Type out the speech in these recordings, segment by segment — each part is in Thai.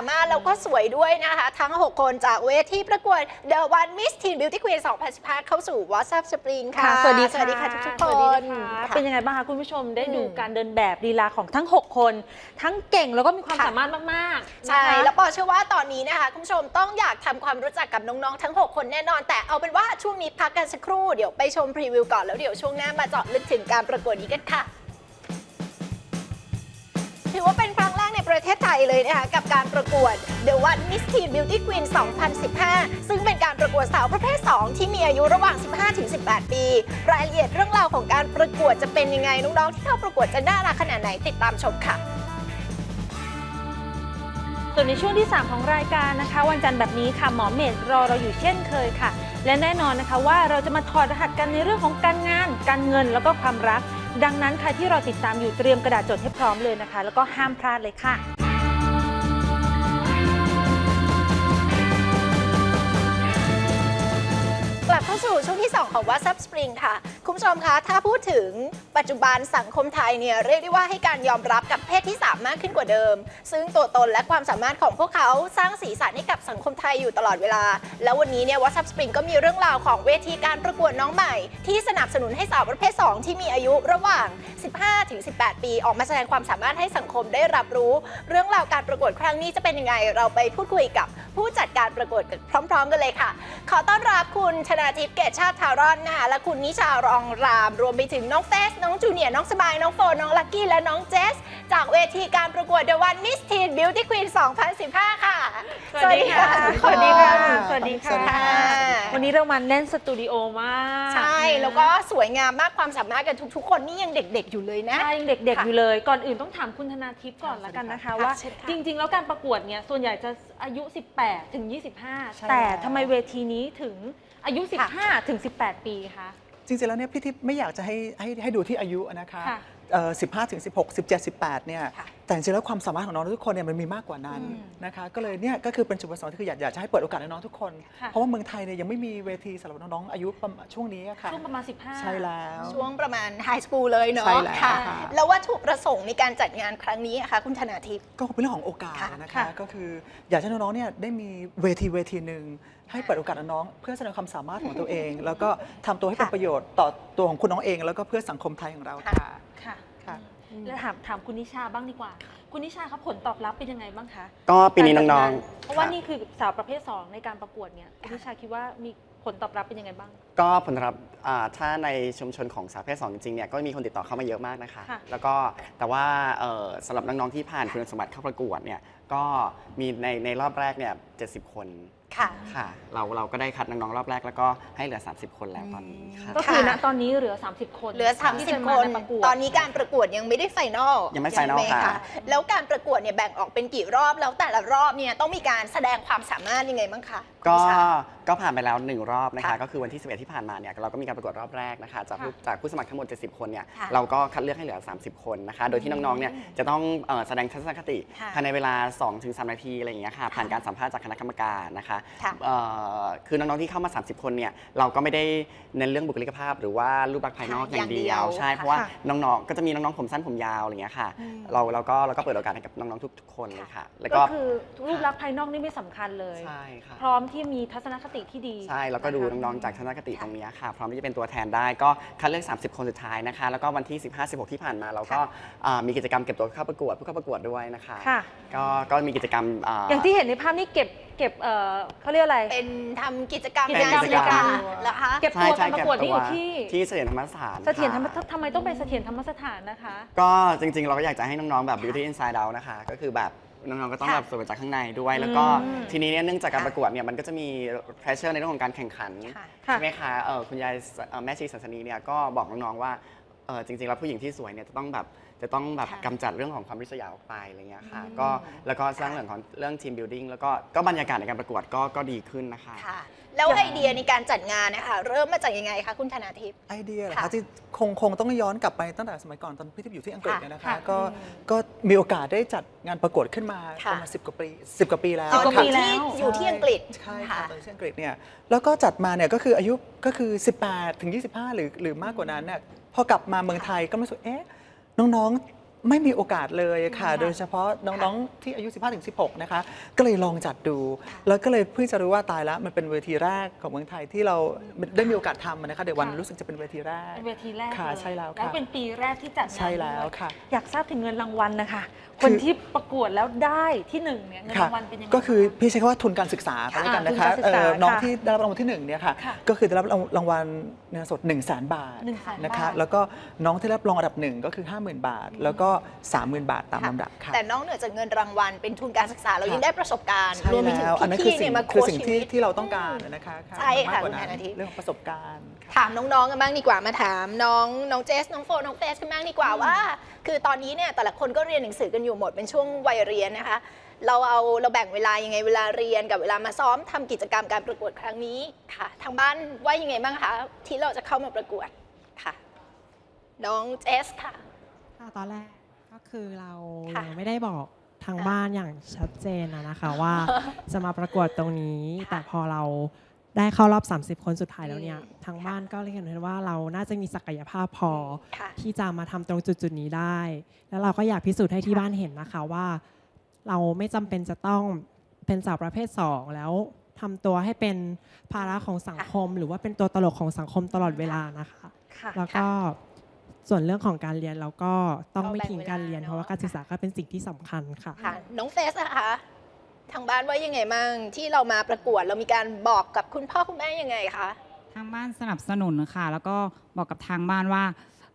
ากความสามารถแล้วก็สวยด้วยนะคะ ทั้ง 6 คนจากเวทีประกวด The One Miss Teen Beauty Queen 2015 เข้าสู่ What's Up Spring ค่ะ สวัสดีสวัสดีค่ะทุกๆคสวัสดีนนะคะค่ะเป็นยังไงบ้างคะคุณผู้ชมได้ดูอืมการเดินแบบลีลาของทั้ง 6 คน ทั้งเก่งแล้วก็มีความค่ะสามารถมากๆใช่นะคะแล้วปอเชื่อว่าตอนนี้นะคะคุณผู้ชมต้องอยากทำความรู้จักกับน้องๆทั้ง 6 คนแน่นอน แต่เอาเป็นว่าช่วงนี้พักกันสักครู่เดี๋ยวไปชมพรีวิวก่อนแล้วเดี๋ยวช่วงหน้ามาเจาะลึกถึงการประกวดนี้กันค่ะถือว่าเป็นครั้งแรกใน ประเทศไทยเลยนะคะกับการประกวด The One Miss Teen Beauty Queen 2015 ซึ่งเป็นการประกวดสาวประเภท 2 ที่มีอายุระหว่าง 15-18 ปี รายละเอียดเรื่องราวของการประกวดจะเป็นยังไงน้องๆที่เข้าประกวดจะน่ารักขนาดไหนติดตามชมค่ะส่วนในช่วงที่ 3 ของรายการนะคะ วันจันทร์แบบนี้ค่ะหมอเมดรอเราอยู่เช่นเคยค่ะ และแน่นอนนะคะว่าเราจะมาถอดรหัสกันในเรื่องของการงาน การเงินแล้วก็ความรัก ดังนั้นใครที่รอติดตามอยู่เตรียมกระดาษจดให้พร้อมเลยนะคะ แล้วก็ห้ามพลาดเลยค่ะ ช่วงที่2ของ WhatsApp Spring ค่ะ คุณผู้ชมคะ ถ้าพูดถึงปัจจุบันสังคมไทยเนี่ยเรียกได้ว่าให้การยอมรับกับเพศที่ 3 มากขึ้นกว่าเดิม ซึ่งตัวตนและความสามารถของพวกเขาสร้างสีสันให้กับสังคมไทยอยู่ตลอดเวลา แล้ววันนี้เนี่ย WhatsApp Spring ก็มีเรื่องราวของเวทีการประกวดน้องใหม่ ที่สนับสนุนให้สาวประเภท 2 ที่มีอายุระหว่าง 15-18 ปี ออกมาแสดงความสามารถให้สังคมได้รับรู้ เรื่องราวการประกวดครั้งนี้จะเป็นยังไงเราไปพูดคุยกับผู้จัดการประกวดพร้อม ๆ กันเลยค่ะ ขอต้อนรับคุณชนาทิพย์เกตชาติทารอนนะคะและคุณนิชารองราม รวมไปถึงน้องเฟส น้องจูเนียร์น้องสบาย น้องโฟนน้องลักกี้ และน้องเจส จากเวทีการประกวด The One Miss Teen Beauty Queen 2015 ค่ะ สวัสดีค่ะสวัสดีค่ะสวัสดีค่ะสวัสดีค่ะวันนี้เรามาแน่นสตูดิโอมาก ใช่ แล้วก็สวยงามมากความสามารถกันทุกๆ คนนี่ยังเด็กๆ อยู่เลยนะ ใช่ยังเด็กค่ะๆอยู่เลย ก่อนอื่นต้องถามคุณธนาทิพย์ก่อนละกันนะคะค่ะว่าเชิญค่ะจริง ๆ แล้วการประกวดเนี่ยส่วนใหญ่จะอายุ 18 ถึงใช่25 แต่แล้วทำไมเวทีนี้ถึง อายุ 15 ถึง 18 ปีคะ จริงๆ แล้วเนี่ยพี่ทิพย์ไม่อยากจะให้ให้ให้ดูที่อายุนะคะค่ะเอ่อ15 ถึง 16 17 18 เนี่ย ค่ะ แต่จริงๆแล้วความสามารถของน้องทุกคนเนี่ยมันมีมากกว่านั้นอืมนะคะก็เลยเนี่ยก็คือเป็นจุดประสงค์ที่คืออยากอยากจะให้เปิดโอกาสให้น้องทุกคนค่ะเพราะว่าเมืองไทยเนี่ยยังไม่มีเวทีสำหรับน้องๆอายุประมาณช่วงนี้อะค่ะช่วงประมาณ 15 ใช่แล้ว ช่วงประมาณไฮสคูลเลยเนาะใช่แล้วค่ะ ค่ะ แล้ววัตถุประสงค์ในการจัดงานครั้งนี้อะคะคุณธนาทิพย์ ก็เป็นเรื่องของโอกาสค่ะนะคะค่ะ ก็คืออยากให้น้องๆเนี่ยได้มีเวทีเวทีหนึ่งให้เปิดโอกาสน้องๆเพื่อแสดงความสามารถของตัวเอง แล้วก็ทำตัวให้เป็นค่ะประโยชน์ต่อตัวของคุณน้องเอง แล้วก็เพื่อสังคมไทยของเราค่ะ ค่ะค่ะ แล้วถามถามคุณนิชาบ้างดีกว่า คุณนิชาครับผลตอบรับเป็นยังไงบ้างคะก็ปีนี้การจัดน้องงาๆเพราะว่าคบนี่คือสาวประเภท 2 ในการประกวดเนี่ยคุณนิชาคิดว่ามีผลตอบรับเป็นยังไงบ้าง ก็ผลตอบรับอ่าถ้าในชุมชนของสาวประเพศสองจริงๆเนี่ยก็มีคนติดต่อเข้ามาเยอะมากนะคะ ค่ะ แล้วก็แต่ว่าเอ่อสำหรับน้องๆที่ผ่านคุณสมบัติเข้าประกวดเนี่ยก็มีในในรอบแรกเนี่ย70คน ค่ะ ค่ะ เราเราก็ได้คัดน้องๆรอบแรกแล้วก็ให้เหลือ 30 คนแล้วตอนนี้ค่ะ ก็คือค่ะณตอนนี้เหลือ 30 คนเหลือ ที่จะ30 คมานในประกวด ตอนนี้การประกวดยังไม่ได้ไฟนอลยังไม่ไฟนอลใช่หค่ะ แล้วการประกวดเนี่ยแบ่งออกเป็นกี่รอบแล้วแต่ละรอบเนี่ยต้องมีการแสดงความสามารถยังไงบ้างคะก็คุณนิชาก็ผ่านไปแล้วหนึ่งรอบนะคะ ค่ะก็คือวันที่ 11 ที่ผ่านมาเนี่ยเราก็มีการประกวดรอบแรกนะคะจากผู้ค่ะจากผู้สมัครทั้งหมด 70 คนเนี่ยค่ะเราก็คัดเลือกให้เหลือ 30 คนนะคะ โดยที่น้องๆเนี่ยจะต้องเอ่อแสดงทัศนคติค่ะภายในเวลา 2-3 นาทีอะไรอย่างเงี้ยค่ะผ่านการสัมภาษณ์จากคณะกรรมการนะคะค่ะเอ่อคือน้องๆที่เข้ามา 30 คนเนี่ยเราก็ไม่ได้เน้นเรื่องบุคลิกภาพ หรือว่ารูปลักษณ์ภายนอกค่ะอย่างเดีอย่างเดียยวว ใช่ค่ะเพราะว่าค่ะ น้องๆก็จะมีน้องๆผมสั้นผมยาวอะไรอย่างเงี้ยค่ะอืม เราเราก็เราก็เปิดโอกาสให้กับน้องๆทุกๆคนเลยค่ะแล้วก็ก็คือรูปลักษณ์ภายนอกนี่ไม่สำคัญเลย ใช่ค่ะ พร้อมที่มีทัศนคติที่ดีใช่ แล้วก็ดูนะคะน้องๆ จากทัศนคติค่ะตรงเนี้ยค่ะ พร้อมที่จะเป็นตัวแทนได้ ก็คัดเลือก 30 คนสุดท้ายนะคะ แล้วก็วันที่ 15 16 ที่ผ่านมา เราก็อ่ามีกิจกรรมเก็บตัวเข้าประกวดผู้เข้าประกวดด้วยนะคะค่ะ ก็ก็มีกิจกรรมอ่า อย่างที่เห็นในภาพนี่เก็บเก็บเอ่อเขาเรียกอะไร เป็นทำกิจกรรมกิจกรรมงานศิลปะในการเหรอคะเก็บใช่ตัวใช่การประกวดนี่อยู่ที่ที่เสถียรธรรมสถานเสถียรธรรมค่ะ ทำไมต้องไปเสถียรธรรมสถานนะคะ ก็จริงๆ เราก็อยากจะให้น้อง ๆ แบบ beauty inside out นะคะ ก็คือแบบ น้องๆก็ต้องค่ะแบบสวยจากข้างในด้วย แล้วก็อืมทีนี้เนี่ยเนื่องจากการค่ะประกวดเนี่ยมันก็จะมี pressure ในเรื่องของการแข่งขันค่ะ ค่ะ ใช่ไหมคะเออคุณยายสเอ่อแม่ชีสันสนีเนี่ยก็บอกน้องๆว่าเออจริงๆแล้วผู้หญิงที่สวยเนี่ยจะต้องแบบ จะต้องแบบค่ะกำจัดเรื่องของความริษยาออกไปอะไรเงี้ยค่ะอืมก็แล้วก็สร้างเรื่องของเรื่องทีมบิวดิ้งแล้วก็ก็บรรยากาศในการประกวดก็ก็ดีขึ้นนะคะ ค่ะ แล้วไอเดียในการจัดงานนะคะเริ่มมาจากยังไงคะคุณธนาทิพย์ ไอเดียเหรอค่ะคะที่คงคงต้องย้อนกลับไปตั้งแต่สมัยก่อนตอนพี่ทิพย์อยู่ที่อังกฤษค่ะเนี่ยนะค่ะคะก็ก็มีโอกาสได้จัดงานประกวดขึ้นมาค่ะ ประมาณสิบกว่าปีสิบกว่าปีแล้วสิบกว่าค่ะ ปีแล้วที่อยู่ที่อังกฤษใช่ค่ะค่ะ ตอนที่อังกฤษเนี่ยแล้วก็จัดมาเนี่ยก็คืออายุก็คือ 18 ถึง 25 หรือหรือมากกว่านั้นเนี่ยพอกลับมาเมืองไทยก็รู้สึกเอ๊ะ น้องๆ ไม่มีโอกาสเลยค่ะ ค่ะโดยเฉพาะน้องๆ ที่อายุ 15ถึง16 นะคะ ก็เลยลองจัดดู แล้วก็เลยเพิ่งจะรู้ว่าตายแล้วมันเป็นเวทีแรกของเมืองไทยที่เราได้มีโอกาสทำนะคะเดี๋ยววันค่ะ รู้สึกจะเป็นเวทีแรก เป็นเวทีแรกค่ะเลยใช่แล้วและค่ะเป็นปีแรกที่จัดงานใช่แล้วด้วยค่ะ อยากทราบถึงเงินรางวัลนะคะ คือคนที่ประกวดแล้วได้ที่หนึ่งเนี่ยเงินค่ะรางวัลเป็นยังไง ก็คือบ้างพี่ใช้คำว่าทุนการศึกษาก็แล้วกันนะคะอ่าทุนการศึกษาเอ่อน้องค่ะที่ได้รับรางวัลที่หนึ่งเนี่ยค่ะค่ะก็คือได้รับรางวัลเงินสด1 0 0 0 0แบาท100,000นะคะบาท แล้วก็น้องที่ได้รับรองอันดับหนึ่งก็คือ 50,000 บาท แล้วก็30,000 บาทตามลำดับค่ะแต่นอกเหนือจากเงินรางวัลเป็นทุนการศึกษาเราค่ะยังได้ประสบการณ์ใช่รวมไปถึงแล้วอันนั้นคืพี่อๆสิ่เนี่งยมาคือโค้ชสิ่งชีที่วิตที่เราต้องการนะคะใช่ค่ะมากกว่าคุณนั้ธนาทิพย์เรื่องของประสบการณ์ค่ะถามน้องๆกันบ้างดีกว่ามาถามน้องน้องเจสน้องโฟน้องเฟสกันบ้างดีกว่าว่า คือตอนนี้เนี่ยแต่ละคนก็เรียนหนังสือกันอยู่หมดเป็นช่วงวัยเรียนนะคะ เราเอาเราแบ่งเวลายังไงเวลาเรียนกับเวลามาซ้อมทำกิจกรรมการประกวดครั้งนี้ค่ะ ทางบ้านว่ายังไงบ้างคะที่เราจะเข้ามาประกวดค่ะ น้องเจสค่ะค่ะตอนแรก ก็คือเราค่ะยังไม่ได้บอกทางค่ะบ้านอย่างชัดเจนนะนะคะว่าจะมาประกวดตรงนี้ ค่ะแต่พอเราได้เข้ารอบ 30 คนสุดท้ายแล้วเนี่ยอืมทางบ้านก็เลยเห็นว่าเราน่าจะมีศักยภาพพอ ค่ะ ที่จะมาทำตรงจุด ๆ นี้ได้ แล้วเราก็อยากพิสูจน์ให้ที่บ้านเห็นนะคะว่า เราไม่จำเป็นจะต้องเป็นสาวประเภท 2 แล้วทำตัวให้เป็นภาระของสังคม หรือว่าเป็นตัวตลกของสังคมตลอดเวลานะคะ ค่ะแล้วก็ ส่วนเรื่องของการเรียนเราก็ต้องไม่เราแบ่งทิ้งการเรียนเวลาเพราะว่าเนอะการศึกษาก็เป็นสิ่งที่สำคัญค่ะค่ะ น้องเฟสนะคะ ทางบ้านว่ายังไงมั่งที่เรามาประกวดเรามีการบอกกับคุณพ่อคุณแม่ยังไงคะทางบ้านสนับสนุนค่ะ แล้วก็บอกกับทางบ้านว่า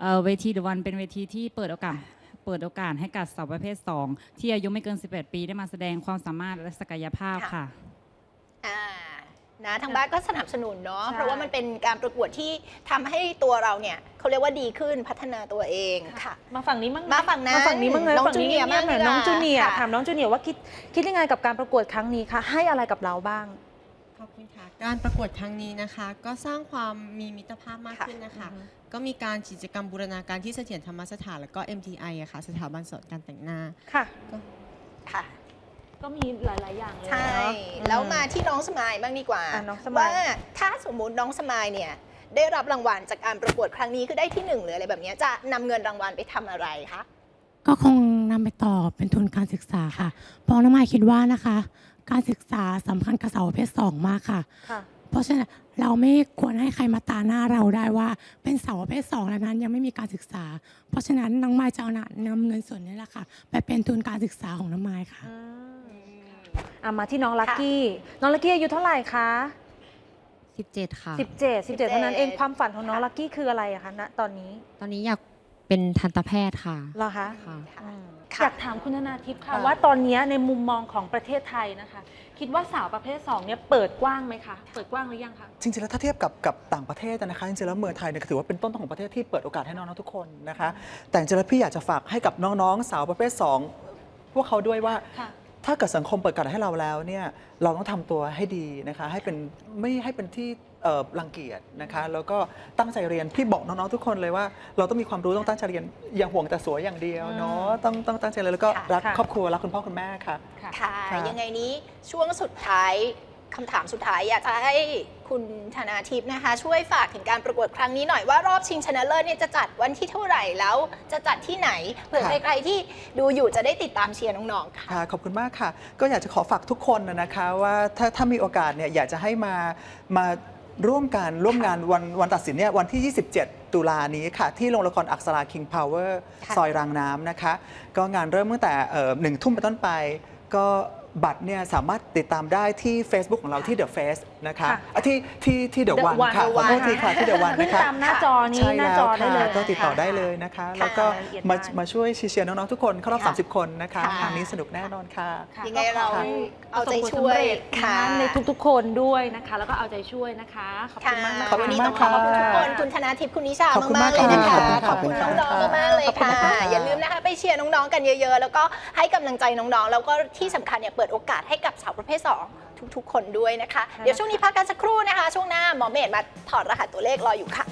เอ่อเวทีเดวันเป็นเวทีที่เปิดโอกาสเปิดโอกาสให้กับสาวประเภท 2 ที่อายุไม่เกิน 18 ปีได้มาแสดงความสามารถและศักยภาพค่ะค่ะอ่า นะทางบ้านก็สนับสนุนเนาะใช่เพราะว่ามันเป็นการประกวดที่ทำให้ตัวเราเนี่ยเขาเรียกว่าดีขึ้นพัฒนาตัวเองค่ะ มาฝั่งนี้มั่งไหมาฝั่งนั้นมาฝั่งนี้มั่งเลยน้องฝั่งนี้จูเนียร์เงียบๆหน่อยบ้างดีกว่าน้องจูเนียร์ค่ะ ถามน้องจูเนียร์ว่าคิดคิดยังไงกับการประกวดครั้งนี้คะให้อะไรกับเราบ้าง ขอบคุณค่ะ การประกวดครั้งนี้นะคะ ก็สร้างความมีมิตรภาพมากค่ะ ขึ้นนะคะก็มีการกิจกรรมบูรณาการที่เสถียรธรรมสถาน แล้วก็ MTI อะค่ะ สถาบันสอนการแต่งหน้า ค่ะ ค่ะ ก็มีหลาย ๆ อย่างเลยใช่ เนาะแล้วมาที่น้องสมายบ้างดีกว่า อะน้องสมายว่าถ้าสมมุติน้องสมายเนี่ยได้รับรางวัลจากการประกวดครั้งนี้คือได้ที่หนึ่งหรืออะไรแบบเนี้ยจะนำเงินรางวัลไปทำอะไรคะก็คงนำไปต่อเป็นทุนการศึกษาค่ะเพราะน้ำมายคิดว่านะคะ การศึกษาสำคัญกับสาวประเภทสองมากค่ะ ค่ะ เพราะฉะนั้นเราไม่ควรให้ใครมาตาหน้าเราได้ว่า เป็นสาวประเภทสองแล้วนั้นยังไม่มีการศึกษา เพราะฉะนั้นน้องมายจะเอานะนำเงินส่วนนี้แหละค่ะ ไปเป็นทุนการศึกษาของน้องมายค่ะ อืม อะมาที่น้องลักกี้ น้องลักกี้อายุเท่าไหร่คะ 17 ค่ะ 17 17 เท่านั้นเอง17ความฝันของน้องลักกี้คืออะไรอะคะณตอนนี้ตอนนี้อยากเป็นทันตแพทย์ค่ะ เหรอคะค่ะ อืมค่ะอยากถามคุณธนาทิพย์ค่ะ ค่ะ ว่าตอนนี้ในมุมมองของประเทศไทยนะคะ คิดว่าสาวประเภท2เนี่ยเปิดกว้างไหมคะเปิดกว้างหรือยังคะ จริงๆ แล้วถ้าเทียบกับกับต่างประเทศนะคะจริงๆ แล้วเมืองไทยเนี่ยถือว่าเป็นต้นของประเทศที่เปิดโอกาสให้น้องๆทุกคนนะคะ แต่จริงๆ แล้วพี่อยากจะฝากให้กับน้องๆ สาวประเภท 2 พวกเขาด้วยว่า ค่ะ ถ้าเกิดสังคมเปิดโอกาสให้เราแล้วเนี่ยเราต้องทำตัวให้ดีนะคะให้เป็นไม่ให้เป็นที่เอ่อรังเกียจนะคะแล้วก็ตั้งใจเรียนพี่บอกน้องๆทุกคนเลยว่า เราต้องมีความรู้ต้องตั้งใจเรียนอย่าห่วงแต่สวยอย่างเดียวเนาะต้องต้องตั้งใจเรียนแล้วก็ค่ะ รักค่ะ ครอบครัวรักคุณพ่อคุณแม่ค่ะ ค่ะ ค่ะ ค่ะ ยังไงนี้ช่วงสุดท้าย คำถามสุดท้ายอยากจะให้คุณธนาทิพย์นะคะ ช่วยฝากถึงการประกวดครั้งนี้หน่อยว่ารอบชิงชนะเลิศเนี่ยจะจัดวันที่เท่าไหร่แล้ว จะจัดที่ไหนเผื่อค่ะใครๆที่ดูอยู่จะได้ติดตามเชียร์น้องๆค่ะ ค่ะขอบคุณมากค่ะ ก็อยากจะขอฝากทุกคนนะนะคะว่าถ้าถ้ามีโอกาสเนี่ยอยากจะให้มามาร่วมกันร่วมงานวันวันตัดสินเนี่ยวันที่ 27 ตุลานี้ค่ะ ที่โรงละครอักษรา King Power ค่ะ ซอยรางน้ำนะคะ ก็งานเริ่มตั้งแต่เอ่อหนึ่งทุ่มเป็นต้นไป ก็ บัตรเนี่ยสามารถติดตามได้ที่ Facebook ของเราที่ The Face นะคะค่ะอะที่ที่ที่เด The วัน One ค่ะ The ขอโทษ One ทีค่ะที่เดวันขึ้นนะคะ ตามหน้าจอนี้ใช่หน้าแล้วจอได้เลยค่ะก็ติดต่อได้เลยนะคะ แล้วก็รายละเอียดมาได้มาช่วยเชียร์น้อง ๆ ทุกคนเข้ารอบค่ะ30 คนนะคะค่ะงานนี้สนุกแน่นอนค่ะ ค่ะยังไงเราก็ขให้เอาใจประสบช่วยผลสำเร็จค่ะนะในทุกๆ คนด้วยนะคะ แล้วก็เอาใจช่วยนะคะ ขอบคุค่ะณมากๆ ขอบคุวันณนี้มาต้อกงขอขอบคุณทุกคนค่ะคุณธนาทิพย์คุณนิชาขอบคุณมากๆเลยนะคะมากขค่ะอบคุณขอบคุณน้องค่ะๆมากๆเลยขอบคุณค่ะ ค่ะ อย่าลืมนะคะไป เชียร์น้องๆกันเยอะ ๆ แล้วก็ให้กำลังใจน้องๆ แล้วก็ที่สำคัญเนี่ยเปิดโอกาสให้กับสาวประเภท 2 ทุกๆ คนด้วยนะคะ เดี๋ยวช่วงนี้พักกันสักครู่นะคะ ช่วงหน้าหมอเมธมาถอดรหัสตัวเลขรออยู่ค่ะ